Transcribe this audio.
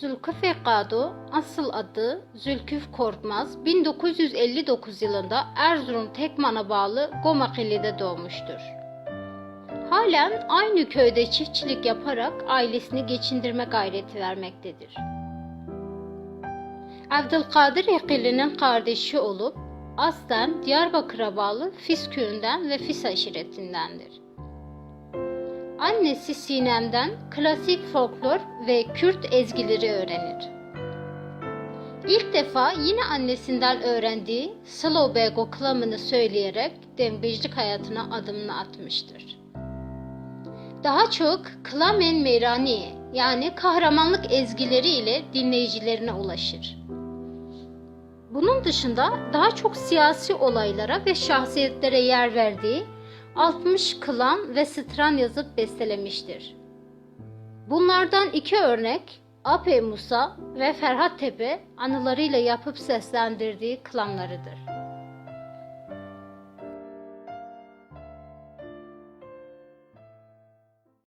Zülküf Kado, asıl adı Zülküf Korkmaz, 1959 yılında Erzurum Tekman'a bağlı Gomakili'de doğmuştur. Halen aynı köyde çiftçilik yaparak ailesini geçindirme gayreti vermektedir. Abdülkadir Ekili'nin kardeşi olup aslen Diyarbakır'a bağlı Fis köyünden ve Fis aşiretindendir. Annesi Sinem'den klasik folklor ve Kürt ezgileri öğrenir. İlk defa yine annesinden öğrendiği Slowbego klamını söyleyerek dembecilik hayatına adımını atmıştır. Daha çok Klamen Meyrani yani kahramanlık ezgileri ile dinleyicilerine ulaşır. Bunun dışında daha çok siyasi olaylara ve şahsiyetlere yer verdiği 60 klan ve stran yazıp bestelemiştir. Bunlardan iki örnek Ape Musa ve Ferhat Tepe anılarıyla yapıp seslendirdiği klanlarıdır.